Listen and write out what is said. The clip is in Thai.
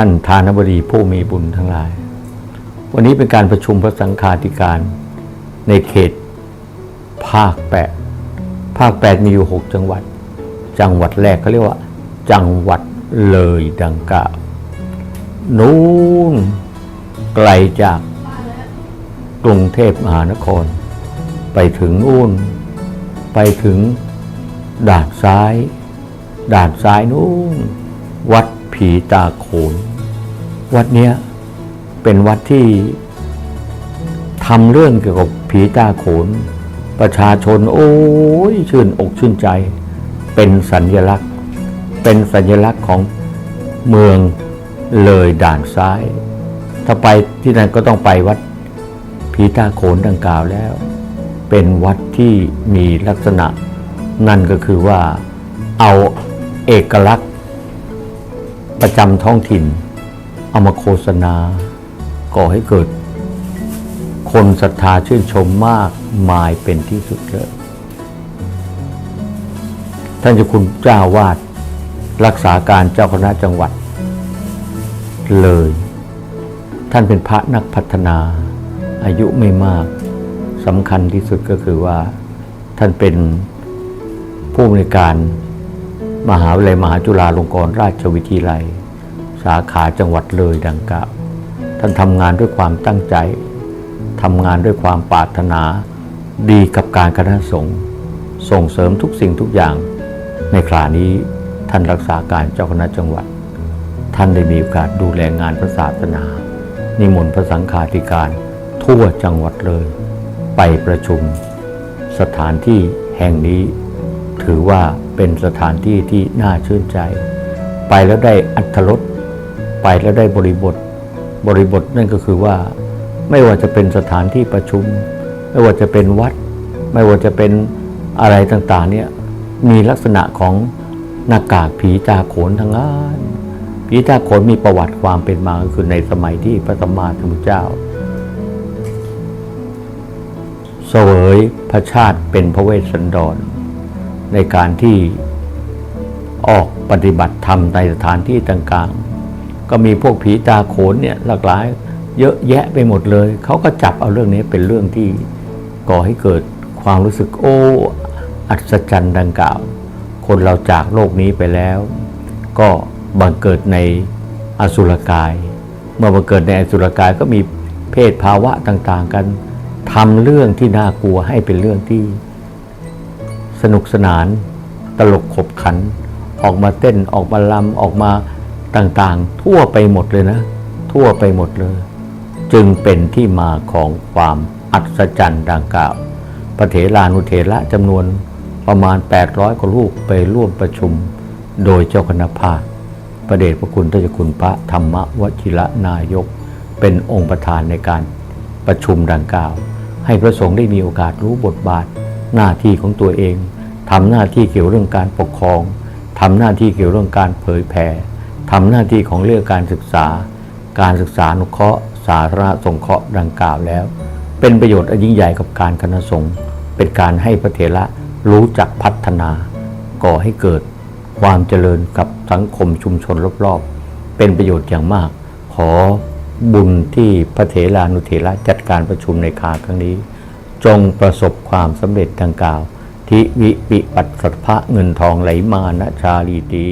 ท่านทานบดีผู้มีบุญทั้งหลาย วันนี้เป็นการประชุมพระสังฆาธิการในเขตภาคแปดภาคแปดมีอยู่หกจังหวัด จังหวัดแรกเขาเรียกว่า จังหวัดเลยดังกล่าวนู้นไกลจากกรุงเทพมหานคร ไปถึงนู่น ไปถึงด่านซ้าย ด่านซ้ายนู่น วัดผีตาโขน วัดเนี้ยเป็นวัดที่ทำเรื่องเกี่ยวกับผีตาโขน ประชาชน โอ้ยชื่นอกชื่นใจ เป็นสัญญลักษณ์ เป็นสัญลักษณ์ของเมืองเลยด่านซ้าย ถ้าไปที่นั่นก็ต้องไปวัดผีตาโขนดังกล่าวแล้ว เป็นวัดที่มีลักษณะ นั่นก็คือว่าเอาเอกลักษณ์ ประจำท้องถิ่น เอามาโฆษณา ก่อให้เกิด คนศรัทธาชื่นชมมากมายเป็นที่สุดเลยท่านเจ้าคุณเจ้าวาดรักษาการเจ้าคณะจังหวัด เลย ท่านเป็นพระนักพัฒนา อายุไม่มากสำคัญที่สุดก็คือว่า ท่านเป็นผู้อำนวยการมหาวิทยาลัยมหาจุฬาลงกรณราชวิทยาลัย สาขาจังหวัดเลยดังกล่าว ท่านทำงานด้วยความตั้งใจทำงานด้วยความปรารถนา ดีกับการคณะสงฆ์ส่งเสริมทุกสิ่งทุกอย่าง ในครานี้ท่านรักษาการเจ้าคณะจังหวัด ท่านได้มีโอกาสดูแลงานพระศาสนา นิมนต์พระสังฆาธิการ ทั่วจังหวัดเลย ไปประชุม สถานที่แห่งนี้ ถือว่าเป็นสถานที่ที่น่าชื่นใจ ไปแล้วได้อัธรส ไปแล้วได้บริบท บริบทนั่นก็คือว่า ไม่ว่าจะเป็นสถานที่ประชุม ไม่ว่าจะเป็นวัด ไม่ว่าจะเป็นอะไรต่างๆเนี่ยมีลักษณะของหน้ากากผีตาโขนทั้งนั้นผีตาโขนมีประวัติความเป็นมาก็คือในสมัยที่พระสัมมาสัมพุทธเจ้า เสวยพระชาติเป็นพระเวสสันดร ในการที่ออกปฏิบัติธรรมในสถานที่ต่างๆ ก็มีพวกผีตาโขนเนี่ยหลากหลายเยอะแยะไปหมดเลย เขาก็จับเอาเรื่องนี้เป็นเรื่องที่ก่อให้เกิดความรู้สึกโอ้อัศจรรย์ดังกล่าว คนเราจากโลกนี้ไปแล้ว ก็บังเกิดในอสุรกาย เมื่อบังเกิดในอสุรกายก็มีเพศภาวะต่างๆกันทำเรื่องที่น่ากลัวให้เป็นเรื่องที่ สนุกสนาน ตลกขบขัน ออกมาเต้นออกมาลำออกมา ต่างๆ ทั่วไปหมดเลยนะ ทั่วไปหมดเลย จึงเป็นที่มาของความอัศจรรย์ดังกล่าวพระเถรานุเถระจำนวนประมาณ 800กว่าลูกไปร่วมประชุม โดยเจ้าคณะภาคพระเดชพระคุณทศคุณพระธรรมวชิระนายก เป็นองค์ประธานในการประชุมดังกล่าว ให้พระสงฆ์ได้มีโอกาสรู้บทบาท หน้าที่ของตัวเองทำหน้าที่เกี่ยวเรื่องการปกครองทำหน้าที่เกี่ยวเรื่องการเผยแผ่ ทำหน้าที่ของเรื่องการศึกษา การศึกษานุเคราะห์ สาธารณสงเคราะห์ดังกล่าวแล้ว เป็นประโยชน์อันยิ่งใหญ่กับการคณะสงฆ์เป็นการให้พระเถระรู้จักพัฒนา ก่อให้เกิดความเจริญกับสังคมชุมชนรอบๆ เป็นประโยชน์อย่างมาก ขอบุญที่พระเถรานุเถระจัดการประชุมในคาครั้งนี้ จงประสบความสำเร็จดังกล่าว ทิวิปิปัสสะพะเงินทองไหลมานะชาลีตี